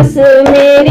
हंस मेरी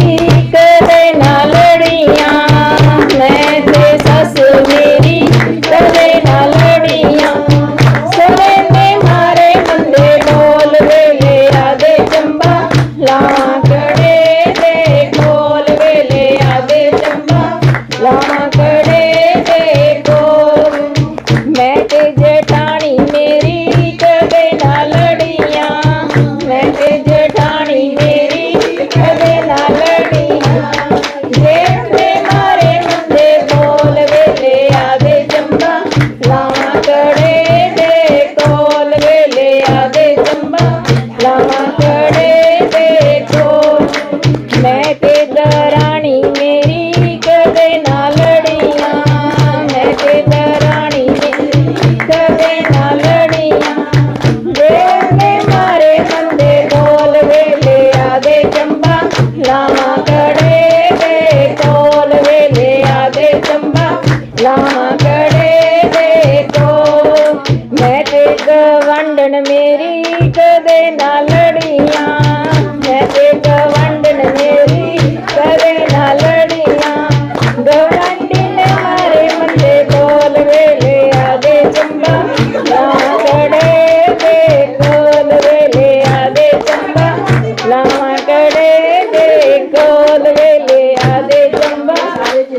ಕಾಲುವೆಲೆ ಅದೇ ಚಂಬ ಕಡೆ ಕಾಲುವೆಲೆ ಅದೇ ಚಂಬ ನಮ್ಮ ಕಡೆ ಕಾಲುವೆಲೆ ಅದೇ ಚಂಬ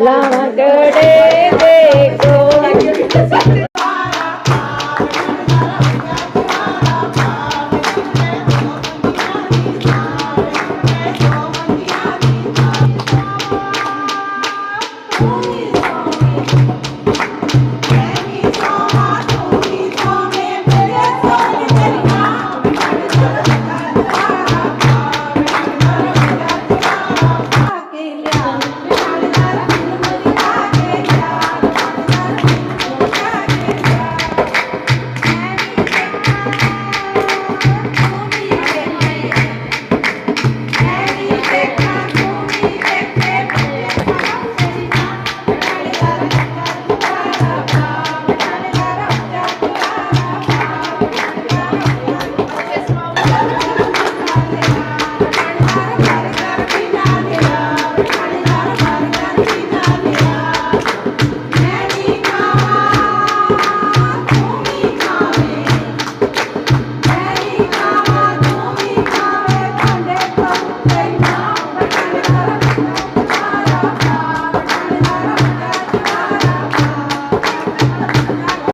ನಮ್ಮ ಕಡೆ ಕೋ